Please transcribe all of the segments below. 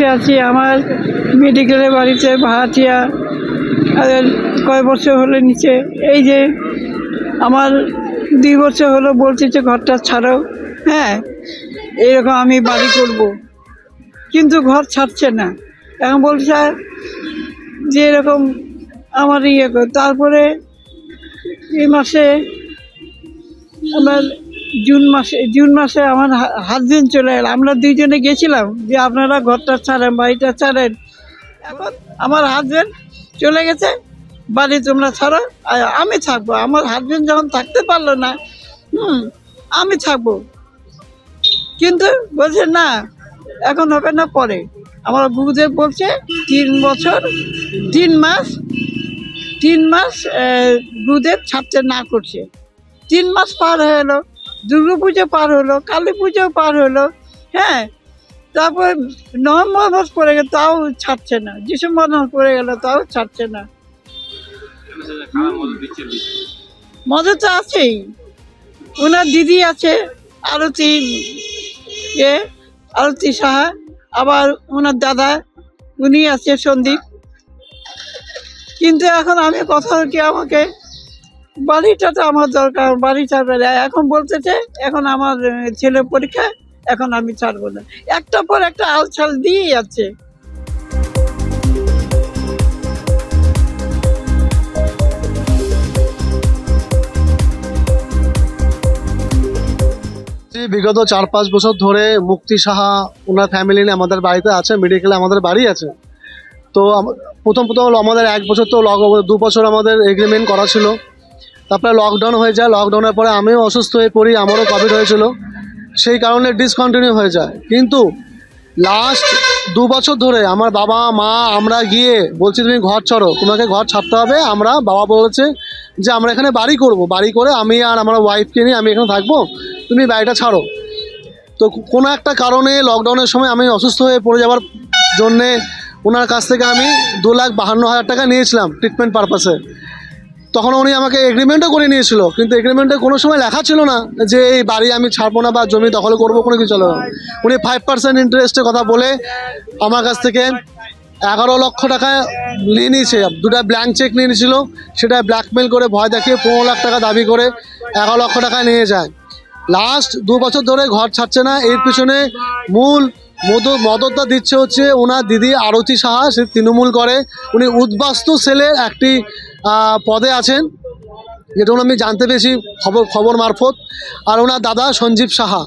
বসে আছি, আমার মেডিকেলের বাড়িতে, ভাড়াটিয়া কয় বছর হলো নিচে। এই যে আমার দুই বছর হলো বলছি যে ঘরটা ছাড়ো। হ্যাঁ এরকম আমি বাড়ি করব। কিন্তু ঘর ছাড়ছে না। এখন বলছে যে এরকম আমার ইয়ে তারপরে এই মাসে আমার জুন মাসে জুন মাসে আমার হাজবেন্ড চলে এলো। আমরা দুইজনে গেছিলাম যে আপনারা ঘরটা ছাড়েন, বাড়িটা ছাড়েন। এখন আমার হাজবেন্ড চলে গেছে, বাড়ি তোমরা ছাড়ো আমি থাকব আমার হাজবেন্ড যখন থাকতে পারল না, হুম, আমি থাকব কিন্তু বলছে, না, এখন হবে না পরে। আমার গুরুদেব বলছে, তিন বছর, তিন মাস তিন মাস গুরুদেব ছাড়তে না করছে। তিন মাস পার হয়ে এলো। দুর্গা পুজো পার হলো, কালী পুজো পার হলো হ্যাঁ? তারপর নভেম্বর মাস পড়ে গেল, তাও ছাড়ছে না। ডিসেম্বর মাস পড়ে গেল, তাও ছাড়ছে না। মজা তো আছেই। ওনার দিদি আছে, আরতি, এ, আরতি সাহা, আবার ওনার দাদা, উনি আছে সন্দীপ। কিন্তু এখন আমি কথা কি আমাকে বাড়িটা তো আমার দরকার বাড়ি ছাড়বে না এখন বলতেছে এখন আমার ছেলে পরীক্ষা, এখন আমি ছাড়বো না। একটা পর একটা আল ছাল দিয়েই যাচ্ছে। বিগত চার পাঁচ বছর ধরে মুক্তি সাহা ওনার ফ্যামিলি নিয়ে আমাদের বাড়িতে আছে মেডিকেলে আমাদের বাড়ি আছে। তো প্রথম প্রথম হলো আমাদের এক বছর তো দু বছর আমাদের এগ্রিমেন্ট করা ছিল। তারপরে লকডাউন হয়ে যায়। লকডাউনের পরে আমিও অসুস্থ হয়ে পড়ি, আমারও কোভিড হয়েছিল। সেই কারণে ডিসকন্টিনিউ হয়ে যায়। কিন্তু লাস্ট দু বছর ধরে আমার বাবা, মা, আমরা গিয়ে বলছি, তুমি ঘর ছাড়ো। তোমাকে ঘর ছাড়তে হবে। আমরা, বাবা বলেছে যে, আমরা এখানে বাড়ি করব। বাড়ি করে আমি আর আমার ওয়াইফকে নিয়ে আমি এখানে থাকব। তুমি বাড়িটা ছাড়ো। তো কোনো একটা কারণে লকডাউনের সময় আমি অসুস্থ হয়ে পড়ে যাওয়ার জন্যে ওনার কাছ থেকে আমি দু লাখ বাহান্ন হাজার টাকা নিয়েছিলাম ট্রিটমেন্ট পারপাসে তখন উনি আমাকে এগ্রিমেন্টও করে নিয়েছিল। কিন্তু এগ্রিমেন্টে কোনো সময় লেখা ছিল না যে এই বাড়ি আমি ছাড়বো না বা জমি দখল করব, কোনো কিছু না। উনি ফাইভ পার্সেন্ট ইন্টারেস্টের কথা বলে আমার কাছ থেকে এগারো লক্ষ টাকা নিয়ে নিয়েছে। দুটা ব্ল্যাঙ্ক চেক নিয়ে নিয়েছিল। সেটা ব্ল্যাকমেল করে ভয় দেখিয়ে পনেরো লাখ টাকা দাবি করে এগারো লক্ষ টাকা নিয়ে যায়। লাস্ট দু বছর ধরে ঘর ছাড়ছে না। এর পিছনে মূল মদ- মদতটা দিচ্ছে হচ্ছে ওনার দিদি আরতি সাহা, সে তৃণমূল করে। উনি উদ্বাস্তু সেলের একটি পদে আছেন। যেটা আমি জানতে পেরেছি খবর খবর মারফত। আর ওনার দাদা সঞ্জীব সাহা।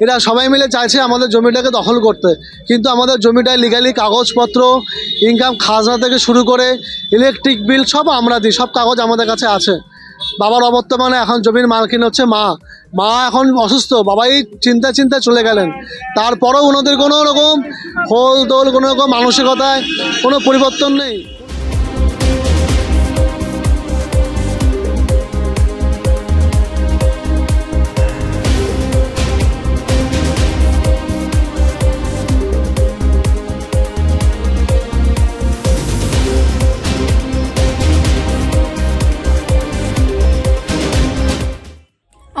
এরা সবাই মিলে চাইছে আমাদের জমিটাকে দখল করতে। কিন্তু আমাদের জমিটায় লিগালি কাগজপত্র ইনকাম খাজনা থেকে শুরু করে ইলেকট্রিক বিল সব আমরা দিই, সব কাগজ আমাদের কাছে আছে। বাবার অবর্তমানে এখন জমির মালকিন হচ্ছে মা। মা এখন অসুস্থ, বাবাই চিন্তা চিন্তা চলে গেলেন। তারপরেও ওনাদের কোনো রকম হোল দোল কোনো রকম মানসিকতায় কোনো পরিবর্তন নেই।